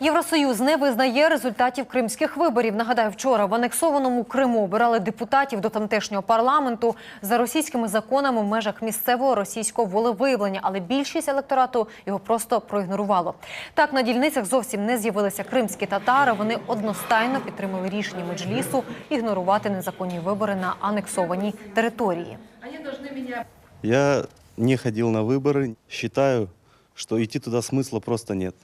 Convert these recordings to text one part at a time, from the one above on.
Євросоюз не визнає результатів кримських виборів. Нагадаю, вчора в анексованому Криму обирали депутатів до тамтешнього парламенту за російськими законами в межах місцевого російського волевиявлення, але більшість електорату його просто проігнорувало. Так на дільницях зовсім не з'явилися кримські татари. Вони одностайно підтримали рішення меджлісу ігнорувати незаконні вибори на анексованій території. Я не ходил на выборы. Считаю, что идти туда смысла просто нет.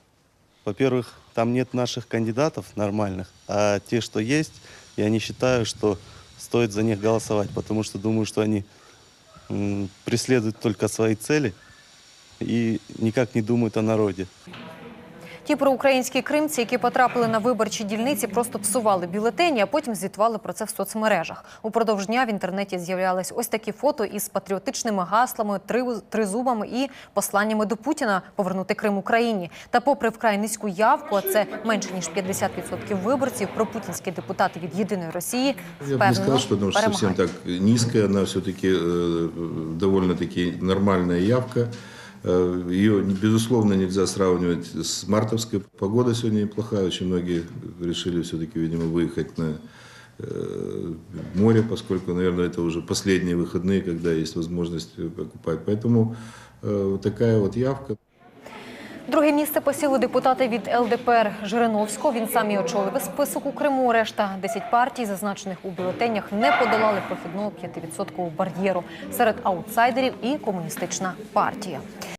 Во-первых, там нет наших кандидатов нормальных, а те, что есть, я не считаю, что стоит за них голосовать, потому что думаю, что они преследуют только свои цели и никак не думают о народе. Ті проукраїнські кримці, які потрапили на виборчі дільниці, просто псували бюлетені, а потім звітували про це в соцмережах. Упродовж дня в інтернеті з'являлись ось такі фото із патріотичними гаслами, три- тризубами і посланнями до Путіна повернути Крим Україні. Та, попри вкрай низьку явку, а це менше ніж 50% виборців, пропутінські депутати від єдиної Росії Я бы не сказал, впевнено что она уж совсем перемагають. так низкая, она все-таки довольно-таки нормальная явка. Э, Ее, безусловно, нельзя сравнивать с мартовской. Погода сегодня неплохая, очень многие решили все-таки, видимо, выехать на э, море, поскольку, наверное, это уже последние выходные, когда есть возможность э, покупать. Поэтому э, вот такая вот явка. Друге місце посіли депутати від ЛДПР Жириновського. Він сам і очолив список у Криму. Решта 10 партій, зазначених у бюлетенях, не подолали прохідного 5% бар'єру серед аутсайдерів і комуністична партія.